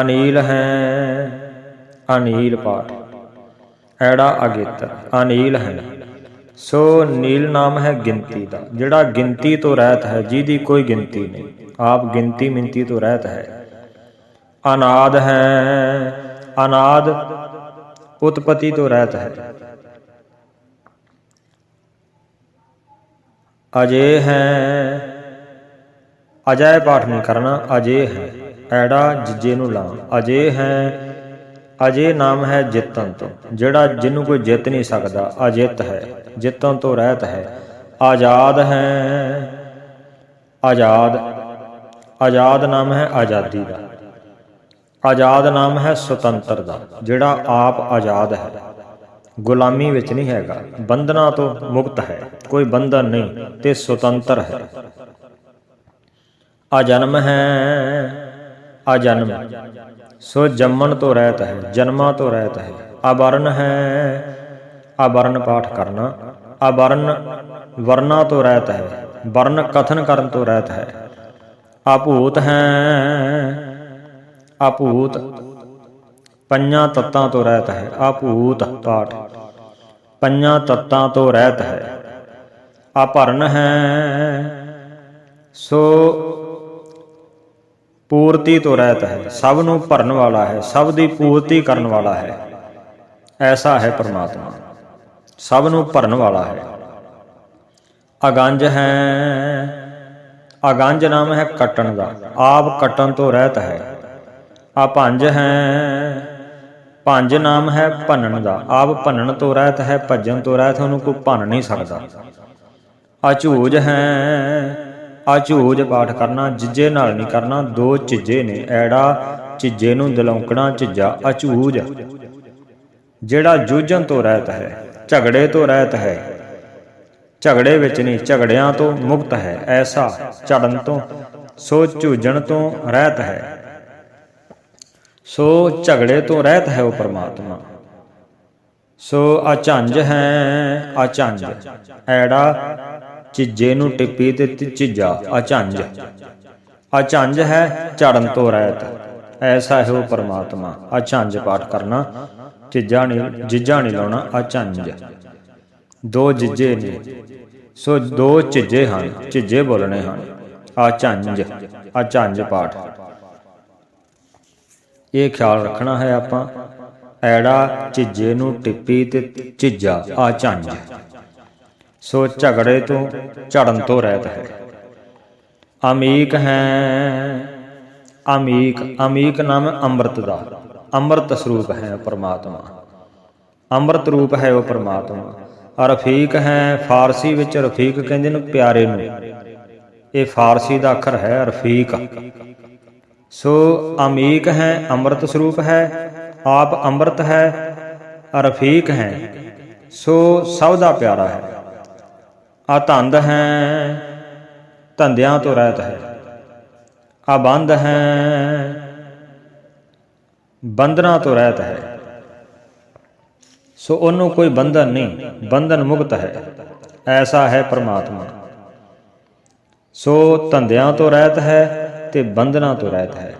ਅਨੀਲ ਹੈ। ਅਨੀਲ ਪਾਠ। ਐੜਾ ਅਗੇਤਰ, ਅਨੀਲ ਹੈ। ਸੋ ਨੀਲ ਨਾਮ ਹੈ ਗਿਣਤੀ ਦਾ, ਜਿਹੜਾ ਗਿਣਤੀ ਤੋਂ ਰਹਿਤ ਹੈ, ਜਿਹਦੀ ਕੋਈ ਗਿਣਤੀ ਨਹੀਂ। ਆਪ ਗਿਣਤੀ ਮਿੰਤੀ ਤੋਂ ਰਹਿਤ ਹੈ। ਅਨਾਦ ਹੈ। ਅਨਾਦ ਉਤਪਤੀ ਤੋਂ ਰਹਿਤ ਹੈ। ਅਜੇ ਹੈ। ਅਜੈ ਪਾਠ ਨਹੀਂ ਕਰਨਾ, ਅਜੇ ਹੈ। ਐੜਾ ਜਿਜੇ ਨੂੰ ਲਾ। ਅਜੇ ਹੈ, ਅਜੇ ਨਾਮ ਹੈ ਜਿੱਤਨ ਤੋਂ ਜਿਹੜਾ ਜਿਹਨੂੰ ਕੋਈ ਜਿੱਤ ਨਹੀਂ ਸਕਦਾ, ਅਜਿੱਤ ਹੈ ਜਿੱਤਨ ਤੋਂ ਰਹਿਤ ਹੈ। ਆਜ਼ਾਦ ਹੈ, ਆਜ਼ਾਦ ਆਜ਼ਾਦ ਨਾਮ ਹੈ ਆਜ਼ਾਦੀ ਦਾ। ਆਜ਼ਾਦ ਨਾਮ ਹੈ ਸੁਤੰਤਰ ਦਾ, ਜਿਹੜਾ ਆਪ ਆਜ਼ਾਦ ਹੈ। ਗੁਲਾਮੀ ਵਿੱਚ ਨਹੀਂ ਹੈਗਾ, ਬੰਧਨਾਂ ਤੋਂ ਮੁਕਤ ਹੈ, ਕੋਈ ਬੰਧਨ ਨਹੀਂ ਤੇ ਸੁਤੰਤਰ ਹੈ। ਅਜਨਮ ਹੈ ਅਜਨਮ ਸੋ ਜੰਮਣ ਤੋਂ ਰਹਿਤ ਹੈ ਜਨਮਾਂ ਤੋਂ ਰਹਿਤ ਹੈ ਅਵਰਨ ਹੈ ਅਵਰਨ ਪਾਠ ਕਰਨਾ ਅਵਰਨ ਵਰਨਾ ਤੋਂ ਰਹਿਤ ਹੈ ਵਰਨ ਕਥਨ ਕਰਨ ਤੋਂ ਰਹਿਤ ਹੈ ਆਪੂਤ ਹੈ ਆਪੂਤ ਪੰਜਾਂ ਤੱਤਾਂ ਤੋਂ ਰਹਿਤ ਹੈ ਆਪੂਤ ਪਾਠ ਪੰਜਾਂ ਤੱਤਾਂ ਤੋਂ ਰਹਿਤ ਹੈ ਆਪਰਨ ਹੈ ਸੋ ਪੂਰਤੀ ਤੋਂ ਰਹਿਤ ਹੈ, ਸਭ ਨੂੰ ਭਰਨ ਵਾਲਾ ਹੈ, ਸਭ ਦੀ ਪੂਰਤੀ ਕਰਨ ਵਾਲਾ ਹੈ। ਐਸਾ ਹੈ ਪ੍ਰਮਾਤਮਾ। ਸਭ ਨੂੰ ਭਰਨ ਵਾਲਾ ਹੈ। ਅਗੰਜ ਹੈ। ਅਗੰਜ ਨਾਮ ਹੈ ਕੱਟਣ ਦਾ। ਆਪ ਕੱਟਣ ਤੋਂ ਰਹਿਤ ਹੈ। ਆ ਹੈ। ਪੰਜ ਨਾਮ ਹੈ ਭੰਨਣ ਦਾ। ਆਪ ਭੰਨਣ ਤੋਂ ਰਹਿਤ ਹੈ, ਭੱਜਣ ਤੋਂ ਰਹਿਤ ਉਹਨੂੰ ਕੋਈ ਭੰਨ ਨਹੀਂ ਸਕਦਾ। ਆ ਹੈ। ਆ ਪਾਠ ਕਰਨਾ, ਜਿੱਜੇ ਨਾਲ ਨਹੀਂ ਕਰਨਾ, ਦੋ ਝਿੱਜੇ ਨੇ, ਐੜਾ ਝਿੱਜੇ ਨੂੰ ਦਿਲੌਂਕਣਾ ਝਿੱਜਾ ਆ ਜਿਹੜਾ ਜੂਝਣ ਤੋਂ ਰਹਿਤ ਹੈ, ਝਗੜੇ ਤੋਂ ਰਹਿਤ ਹੈ, ਝਗੜੇ ਵਿੱਚ ਨਹੀਂ, ਝਗੜਿਆਂ ਤੋਂ ਮੁਕਤ ਹੈ, ਐਸਾ ਝੜਨ ਤੋਂ, ਸੋ ਝੂਝਣ ਤੋਂ ਰਹਿਤ ਹੈ। ਸੋ ਝਗੜੇ ਤੋਂ ਰਹਿਤ ਹੈ ਉਹ ਪ੍ਰਮਾਤਮਾ। ਸੋ ਅਚੰਜ ਹੈ ਅਚੰਜ, ਐੜਾ ਚਿੱਜੇ ਨੂੰ ਟਿੱਪੀ ਤੇ ਝਿੱਜਾ ਅਚੰਜ ਅਚੰਜ ਹੈ ਝੜਨ ਤੋਂ ਰਹਿਤ। ਐਸਾ ਹੈ ਉਹ ਪ੍ਰਮਾਤਮਾ। ਅਚੰਜ ਪਾਠ ਕਰਨਾ, ਝਿੱਜਾ ਨਹੀਂ ਜਿੱਜਾ ਨਹੀਂ ਲਾਉਣਾ ਅਚੰਜ ਦੋ ਜਿੱਜੇ ਨੇ। ਸੋ ਦੋ ਝਿੱਜੇ ਹਨ, ਝਿੱਜੇ ਬੋਲਣੇ ਹਨ। ਅਚੰਜ ਅਚੰਜ ਪਾਠ। ਇਹ ਖਿਆਲ ਰੱਖਣਾ ਹੈ ਆਪਾਂ। ਐੜਾ ਝਿੱਜੇ ਨੂੰ ਟਿੱਪੀ ਤੇ ਝਿੱਜਾ ਆ ਝੰਜ ਸੋ ਝਗੜੇ ਤੋਂ ਝੜਨ ਤੋਂ ਰਹਿਤ ਹੈ। ਅਮੀਕ ਹੈ, ਅਮੀਕ ਅਮੀਕ ਨਾਮ ਅੰਮ੍ਰਿਤ ਦਾ। ਅੰਮ੍ਰਿਤ ਸਰੂਪ ਹੈ ਪਰਮਾਤਮਾ। ਅੰਮ੍ਰਿਤ ਰੂਪ ਹੈ ਉਹ ਪਰਮਾਤਮਾ। ਰਫੀਕ ਹੈ ਫਾਰਸੀ ਵਿੱਚ, ਰਫੀਕ ਕਹਿੰਦੇ ਨੇ ਪਿਆਰੇ ਨੂੰ। ਇਹ ਫਾਰਸੀ ਦਾ ਅੱਖਰ ਹੈ ਰਫੀਕ। ਸੋ ਅਮੀਕ ਹੈ, ਅੰਮ੍ਰਿਤ ਸਰੂਪ ਹੈ, ਆਪ ਅੰਮ੍ਰਿਤ ਹੈ, ਰਫੀਕ ਹੈ। ਸੋ ਸਭ ਦਾ ਪਿਆਰਾ ਹੈ। ਆ ਧੰਦ ਹੈ, ਧੰਦਿਆਂ ਤੋਂ ਰਹਿਤ ਹੈ। ਆ ਬੰਦ ਹੈ, ਬੰਧਨਾਂ ਤੋਂ ਰਹਿਤ ਹੈ। ਸੋ ਉਹਨੂੰ ਕੋਈ ਬੰਧਨ ਨਹੀਂ, ਬੰਧਨ ਮੁਕਤ ਹੈ। ਐਸਾ ਹੈ ਪ੍ਰਮਾਤਮਾ। ਸੋ ਧੰਦਿਆਂ ਤੋਂ ਰਹਿਤ ਹੈ ਤੇ ਬੰਧਨਾਂ ਤੋਂ ਰਹਿਤ ਹੈ।